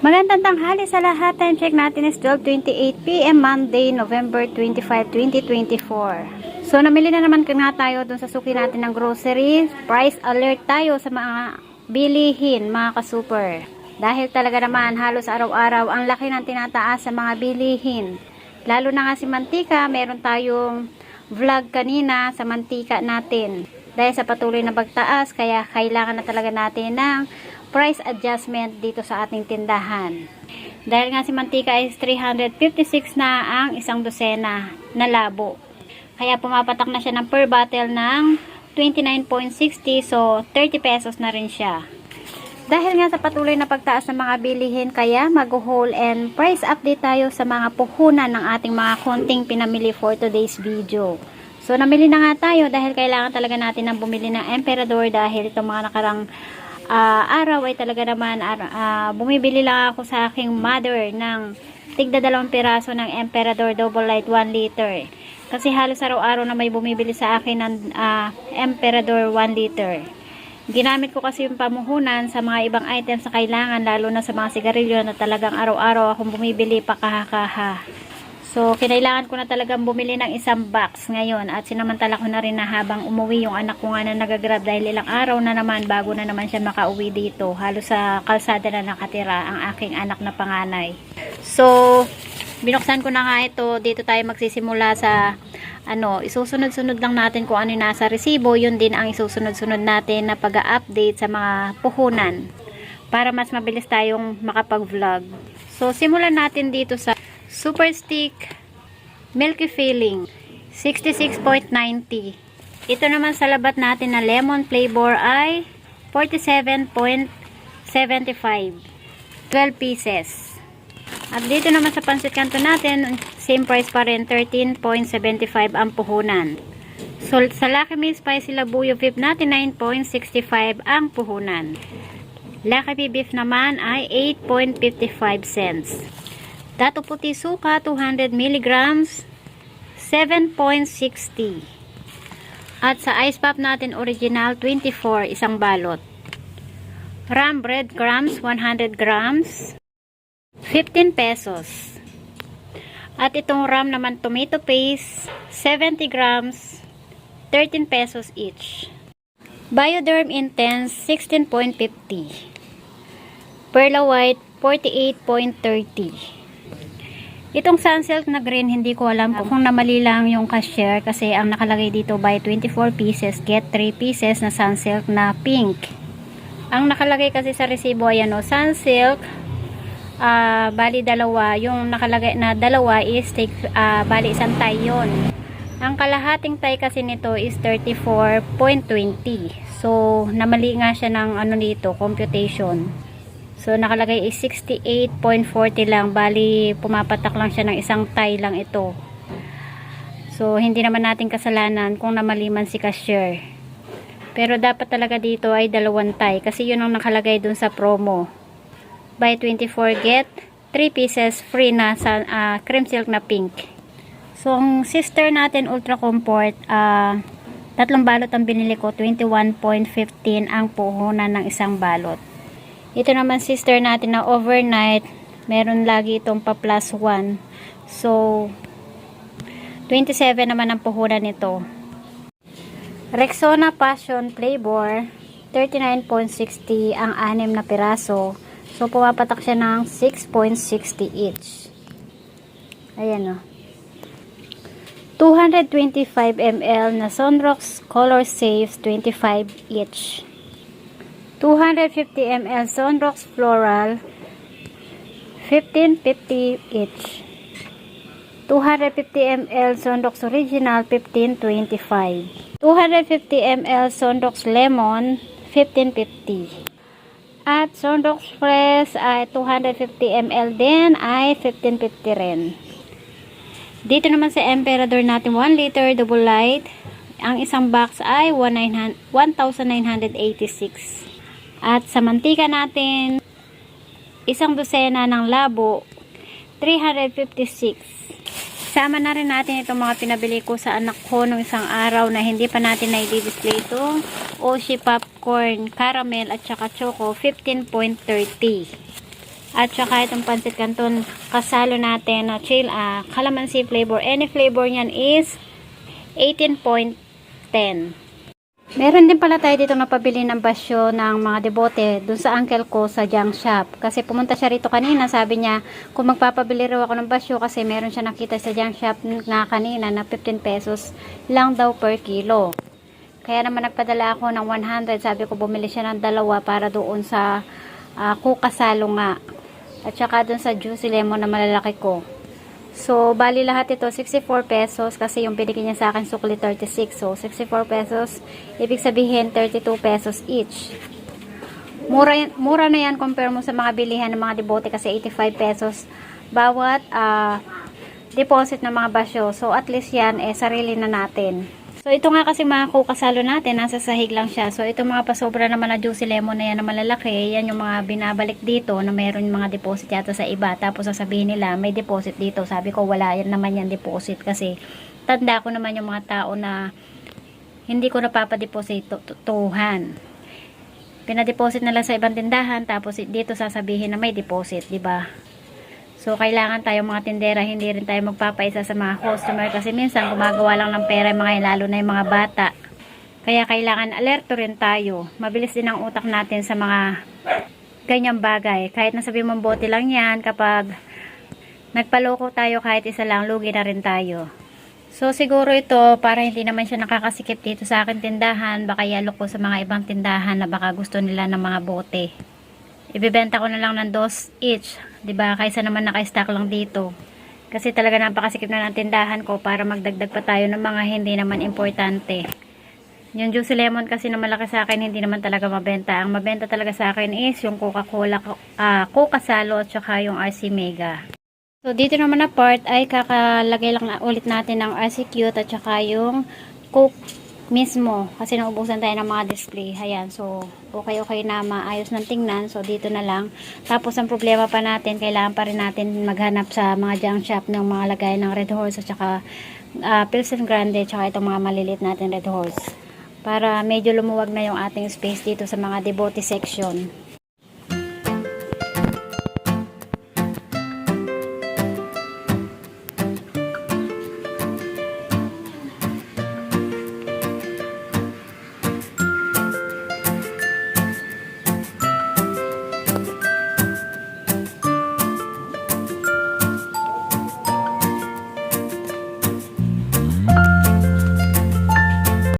Magandang tanghali sa lahat. Time check natin is 12.28 p.m. Monday, November 25, 2024. So, namili na naman nga tayo dun sa suki natin ng grocery. Price alert tayo sa mga bilihin, mga ka-super. Dahil talaga naman, halos araw-araw, ang laki ng tinataas sa mga bilihin. Lalo na nga si mantika, meron tayong vlog kanina sa mantika natin. Dahil sa patuloy na pagtaas, kaya kailangan na talaga natin ng price adjustment dito sa ating tindahan. Dahil nga si mantika is 356 na ang isang dosena na labo. Kaya pumapatak na siya ng per bottle ng 29.60 so 30 pesos na rin siya. Dahil nga sa patuloy na pagtaas ng mga bilihin, kaya mag-haul and price update tayo sa mga puhunan ng ating mga konting pinamili for today's video. So, namili na nga tayo dahil kailangan talaga natin ng bumili ng Emperador dahil itong mga nakarang ah, araw ay talaga naman ah, bumibili lang ako sa aking mother ng tigda dalawang piraso ng Emperador Double Light 1 liter. Kasi halos araw-araw na may bumibili sa akin ng ah, Emperador 1 liter. Ginamit ko kasi yung pamuhunan sa mga ibang items na kailangan lalo na sa mga sigarilyo na talagang araw-araw akong bumibili pa kahakaha. So, kinailangan ko na talagang bumili ng isang box ngayon at sinamantala ko na rin na habang umuwi yung anak ko nga na nagagrab dahil ilang araw na naman bago na naman siya makauwi dito. Halos sa kalsada na nakatira ang aking anak na panganay. So, binuksan ko na nga ito. Dito tayo magsisimula sa ano, isusunod-sunod lang natin kung ano yung nasa resibo. Yun din ang isusunod-sunod natin na pag-update sa mga puhunan para mas mabilis tayong makapag-vlog. So, simulan natin dito sa Super Stick Milky Filling 66.90 Ito naman sa labat natin na lemon flavor ay 47.75 12 pieces. At dito naman sa pansit kanto natin same price pa rin 13.75 ang puhunan. So, sa Lucky Me Spicy Labuyo Beef natin 9.65 ang puhunan. Lucky Beef naman ay 8.55 cents Dato puti suka 200 mg 7.60 At sa ice pop natin original 24 isang balot. Ram bread grams 100 grams 15 pesos. At itong ram naman tomato paste 70 grams 13 pesos each. Bioderm Intense 16.50 Perla White 48.30 Itong sunsilk na green, hindi ko alam kung, kung namali lang yung cashier kasi ang nakalagay dito by 24 pieces, get 3 pieces na sunsilk na pink. Ang nakalagay kasi sa resibo, ayan o, sunsilk, ah bali dalawa, yung nakalagay na dalawa is take, ah bali isang tie yun. Ang kalahating tie kasi nito is 34.20. So, namali nga siya ng ano dito, computation. So, nakalagay is 68.40 lang. Bali, pumapatak lang siya ng isang tie lang ito. So, hindi naman natin kasalanan kung namaliman si cashier. Pero dapat talaga dito ay dalawang tie. Kasi yun ang nakalagay dun sa promo. Buy 24 get 3 pieces free na sa ah, cream silk na pink. So, ang sister natin Ultra Comfort, ah, tatlong balot ang binili ko. 21.15 ang puhunan ng isang balot. Ito naman sister natin na overnight, meron lagi itong pa plus 1. So, 27 naman ang puhunan nito. Rexona Passion Flavor, 39.60 ang anim na piraso. So, pumapatak siya ng 6.60 each. Ayan o. 225 ml na Sunrox Color Safe 25 each. 250 ml Sunrox Floral 1550 each. 250 ml Sunrox Original 1525 250 ml Sunrox Lemon 1550 at Sunrox Fresh ay 250 ml din ay 1550 rin. Dito naman sa Emperador natin 1 liter double light. Ang isang box ay 1,986 at sa mantika natin, isang dosena ng labo, 356. Sama na rin natin itong mga pinabili ko sa anak ko nung isang araw na hindi pa natin na-display ito. Oshi popcorn, caramel at saka choco, 15.30. At saka itong pancit canton kasalo natin na chill ah, calamansi flavor. Any flavor niyan is 18.10. Meron din pala tayo dito napabili ng basyo ng mga debote dun sa uncle ko sa junk shop. Kasi pumunta siya rito kanina, sabi niya kung magpapabili raw ako ng basyo kasi meron siya nakita sa junk shop na kanina na 15 pesos lang daw per kilo. Kaya naman nagpadala ako ng 100, sabi ko bumili siya ng dalawa para doon sa uh, kukasalo nga. At saka dun sa juicy lemon na malalaki ko. So, bali lahat ito, 64 pesos kasi yung binigyan niya sa akin sukli 36. So, 64 pesos, ibig sabihin 32 pesos each. Mura, mura na yan compare mo sa mga bilihan ng mga debote kasi 85 pesos bawat ah, deposit ng mga basyo. So, at least yan, eh, sarili na natin. So, ito nga kasi mga kukasalo natin, nasa sahig lang siya. So, ito mga pasobra naman na juicy lemon na yan na malalaki, yan yung mga binabalik dito na mayroon mga deposit yata sa iba. Tapos sasabihin nila, may deposit dito. Sabi ko, wala yan naman yan deposit kasi tanda ko naman yung mga tao na hindi ko napapadeposituhan. Pinadeposit na lang sa ibang tindahan, tapos dito sasabihin na may deposit, di ba? So, kailangan tayo mga tindera, hindi rin tayo magpapaisa sa mga customer kasi minsan gumagawa lang ng pera yung mga lalo na yung mga bata. Kaya kailangan alerto rin tayo. Mabilis din ang utak natin sa mga ganyang bagay. Kahit nasabi mong bote lang yan, kapag nagpaloko tayo kahit isa lang, lugi na rin tayo. So, siguro ito, para hindi naman siya nakakasikip dito sa akin tindahan, baka yalok ko sa mga ibang tindahan na baka gusto nila ng mga bote. Ibebenta ko na lang ng dos each, 'di ba? Kaysa naman naka-stock lang dito. Kasi talaga napakasikip na ng tindahan ko para magdagdag pa tayo ng mga hindi naman importante. Yung juicy lemon kasi na malaki sa akin, hindi naman talaga mabenta. Ang mabenta talaga sa akin is yung Coca-Cola, ah, Coca Salo at saka yung RC Mega. So, dito naman na part ay kakalagay lang na- ulit natin ng RC Cute at saka yung Coke mismo. Kasi naubusan tayo ng mga display. Ayan. So, okay okay na maayos ng tingnan. So, dito na lang. Tapos, ang problema pa natin, kailangan pa rin natin maghanap sa mga junk shop ng mga lagay ng Red Horse at saka uh, Pilsen Grande at saka itong mga malilit natin Red Horse. Para medyo lumuwag na yung ating space dito sa mga debote section.